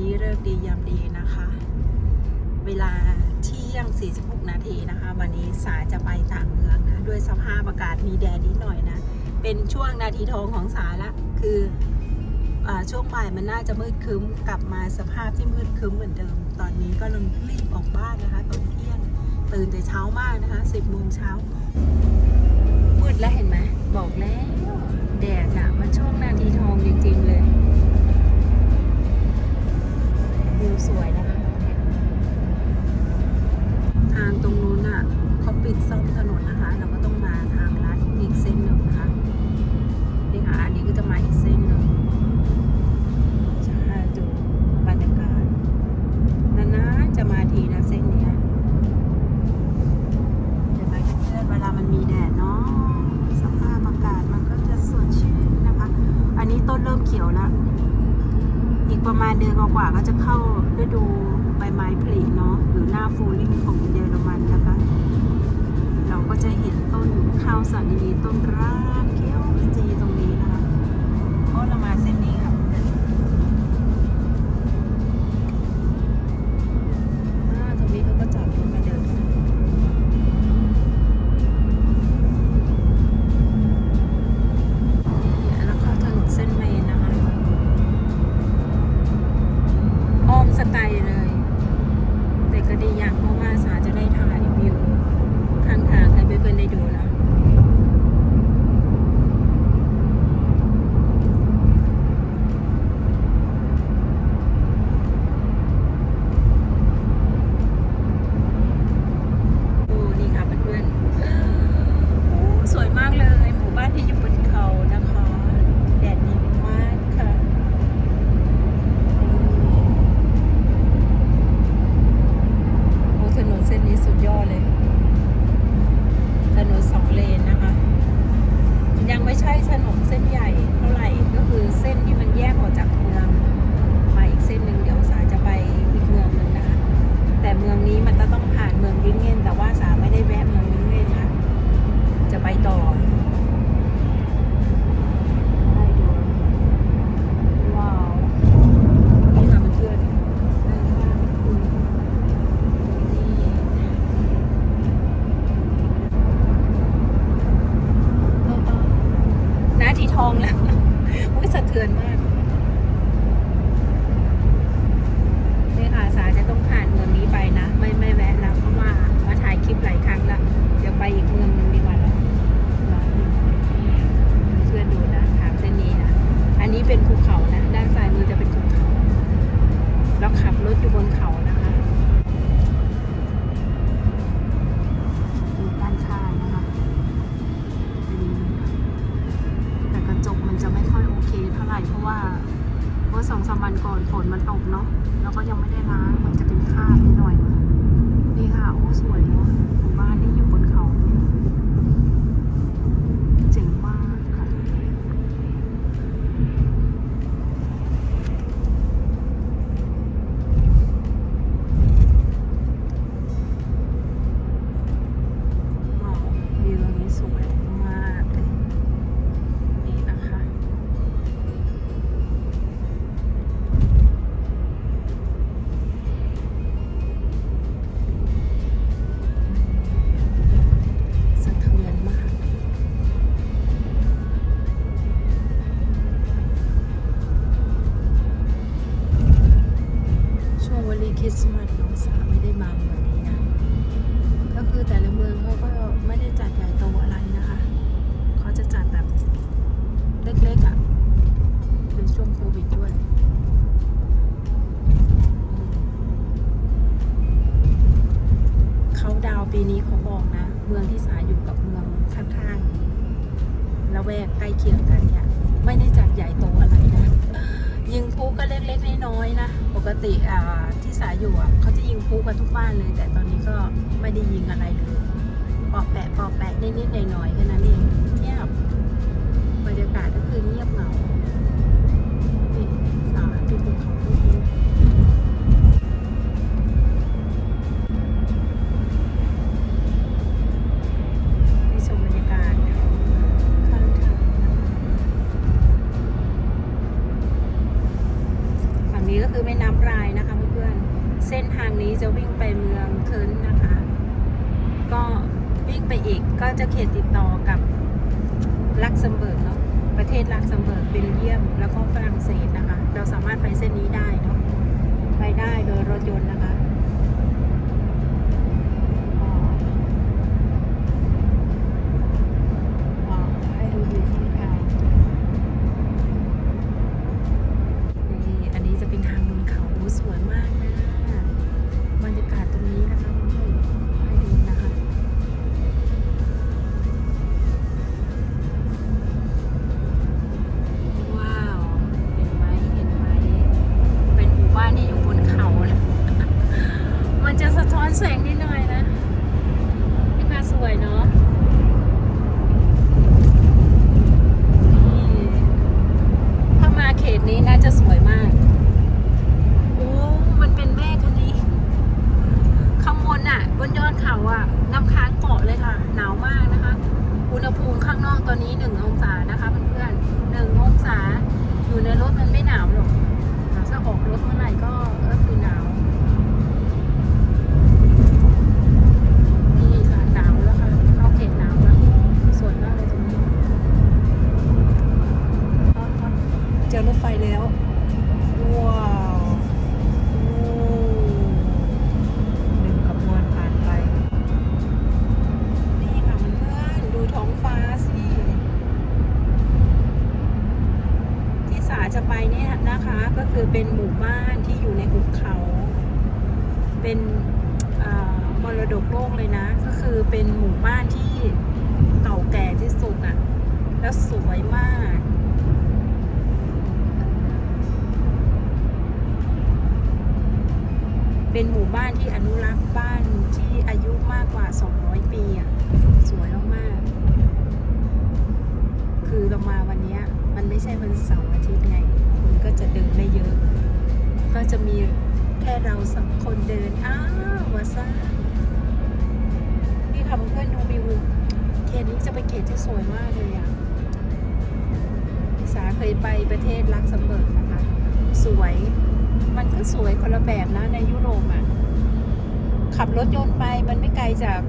นี้เลิกดียามดีนะคะ เวลาเที่ยง 46 นาทีนะคะ วันนี้สาจะไปต่างเมืองนะ ด้วยสภาพอากาศมีแดดนิดหน่อยนะ เป็นช่วงนาทีทองของสาละคืออช่วงบ่ายมันน่าจะมืดครึ้มกลับมาสภาพที่มืดครึ้มเหมือนเดิม ตอนนี้ก็ลงรีบออกบ้านนะคะตอนเที่ยงตื่นแต่เช้ามากนะคะ 10โมงเช้ามืดแล้วเห็นไหมบอกแล้วแดดน่ะมันช่วงนาทีทองจริงๆเลย สวยนะคะทางตรงนู้นอะเขาปิดซ่อมถนนนะคะแล้วก็ กประมาณเดือนกว่าๆก็จะเข้าฤดูใบไม้ผลิเนาะหรือหน้าฟูลิ่งของเยอรมันนะคะ เราก็จะเห็นต้นข้าวสันดีต้นราก องแล้วอุ้ยสะเทือนมากนี่ค่ะสาจะต้องผ่านเมืองนี้ไปนะ ไม่ไม่แวะแล้วเพราะว่ามาถ่ายคลิปหลายครั้งละเดี๋ยวไปอีกเมือง คริสต์มาสน้องสาวไม่ได้มาเมือนี้นะ ก็คือแต่ละเมืองเขาก็ไม่ได้จัดใหญ่โตอะไรนะคะ เขาจะจัดแบบเล็กๆอะ่ะเป็นช่วงโควิดด้วยเขาดาวปีนี้เขาบอกนะ เมืองที่สายอยู่กับเมืองข้างๆละแวกใกล้เคียงกันเนี่ยไม่ได้จัดใหญ่โตอะไรนะ ยิงพลุก็เล็กๆน้อยๆนะ กติที่สายอยู่เขาจะยิงปุ๊กันทุกบ้านเลย แต่ตอนนี้ก็ไม่ได้ยิงอะไรเลยปอแปะปอแปะนิดๆหน่อยๆแค่นั้นเองเงีย นี้ก็คือแม่น้ำรายนะคะเพื่อนๆเส้นทางนี้จะวิ่งไปเมืองเคิร์นนะคะ ก็วิ่งไปอีกก็จะเขตติดต่อกับลักเซมเบิร์กเนาะประเทศลักเซมเบิร์กเบลเยียมแล้วก็ฝรั่งเศสนะคะ เราสามารถไปเส้นนี้ได้เนาะไปได้โดยรถยนต์นะคะ จะไปเนี่ยนะคะก็คือเป็นหมู่บ้านที่อยู่ในหุบเขา เป็นอ่ามรดกโลกเลยนะ ก็คือเป็นหมู่บ้านที่เก่าแก่ที่สุดอะแล้วสวยมากเป็นหมู่บ้านที่อนุรักษ์บ้านที่อายุมากกว่า 200 ปีอะ สวยมากๆคือเรามาวันนี้ มันไม่ใช่วันเสาร์อาทิตย์ไงคนก็จะเดินไม่เยอะ ก็จะมีแค่เราสองคนเดิน อ้าววาซ่านี่ค่ะเพื่อนๆดูวิวเขตนี้จะเป็นเขตที่สวยมากเลยอะสาเคยไปประเทศลักเซมเบิร์กนะคะ สวย มันก็สวยคนละแบบนะในยุโรปอะ ขับรถยนต์ไปมันไม่ไกลจาก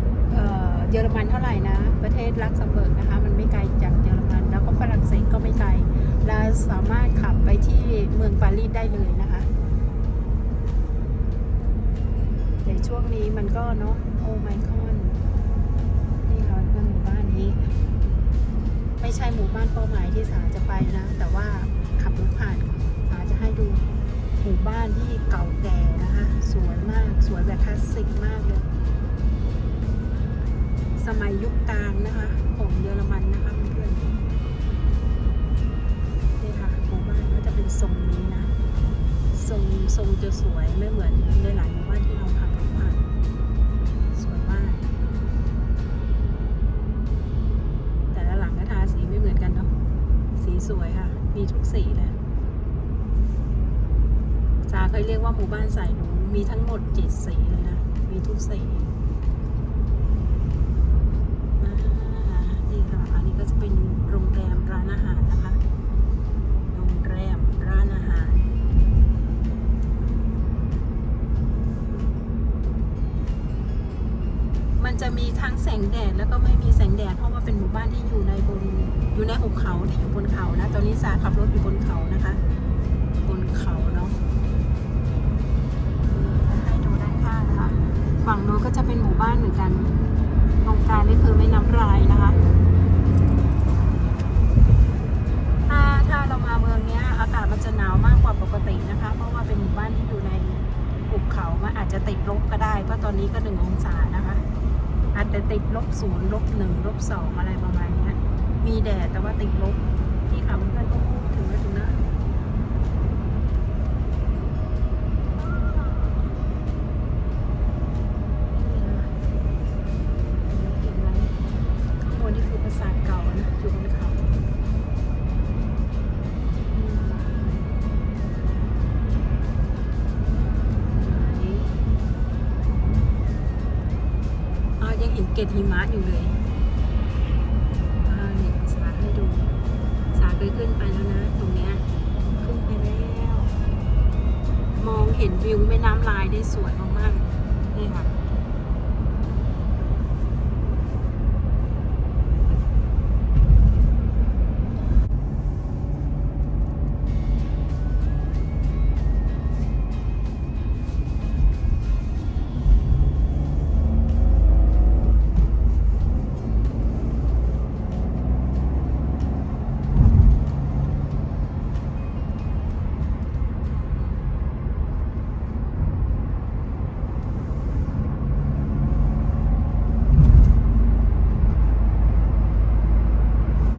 เยอรมันเท่าไหร่นะ ประเทศลักเซมเบิร์กนะคะ มันไม่ไกลจากฝรั่งเศสก็ไม่ไกล เราสามารถขับไปที่เมืองปา รีสได้เลยนะคะแต่ช่วงนี้มันก็เนาะโอไมคอนนี่ค่ะเพื่อนหมู่บ้านนี้ ไม่ใช่หมู่บ้านเป้าหมายที่สาจะไปนะ แต่ว่าขับรถผ่านสาจะให้ดูหมู่บ้านที่เก่าแก่นะคะ สวยมากสวยแบบคลาสสิกมากเลยสมัยยุคกลางนะคะ ของเยอรมันนะคะ ทรงนี้นะทรงทรงจะสวยไม่เหมือนในหลายหมู่บ้านที่เราผ่านผ่านสวยมาก แต่ละหลังก็ทาสีไม่เหมือนกันเนาะสีสวยค่ะ มีทุกสีเลยจาเคยเรียกว่าหมู่บ้านสายลุงมีทั้งหมดเจ็ดสีเลยนะ มีทุกสีอ่านี่ค่ะอันนี้ก็จะเป็น งแสงแดดแล้วก็ไม่มีแสงแดดเพราะว่าเป็นหมู่บ้านที่อยู่ในบนอยู่ในหุบเขาที่อยู่บนเขานะตอนนี้สาขับรถอยู่บนเขานะคะ บนเขาเนาะให้ดูด้านข้างนะคะฝั่งโน้นก็จะเป็นหมู่บ้านเหมือนกันตรงกลางนี่คือแม่น้ำรายนะคะถ้าถ้าเรามาเมืองเนี้ยอากาศมันจะหนาวมากกว่าปกตินะคะ เพราะว่าเป็นหมู่บ้านที่อยู่ในหุบเขามันอาจจะติดลบก็ได้เพราะตอนนี้ก็หนึ่งองศานะ คะอาจจะติดลบศูนย์ลบหนึ่งลบสองอะไรประมาณนี้มีแดดแต่ว่าติดลบที่ค่ะเพื่อนก็ถึง ห็นเกล็ดหิมะอยู่เลยอ่าเนี่ยสาให้ดู สาเคยขึ้นไปแล้วนะ ตรงเนี้ยขึ้นไปแล้ว มองเห็นวิวแม่น้ำลายได้สวยมากๆนี่ค่ะ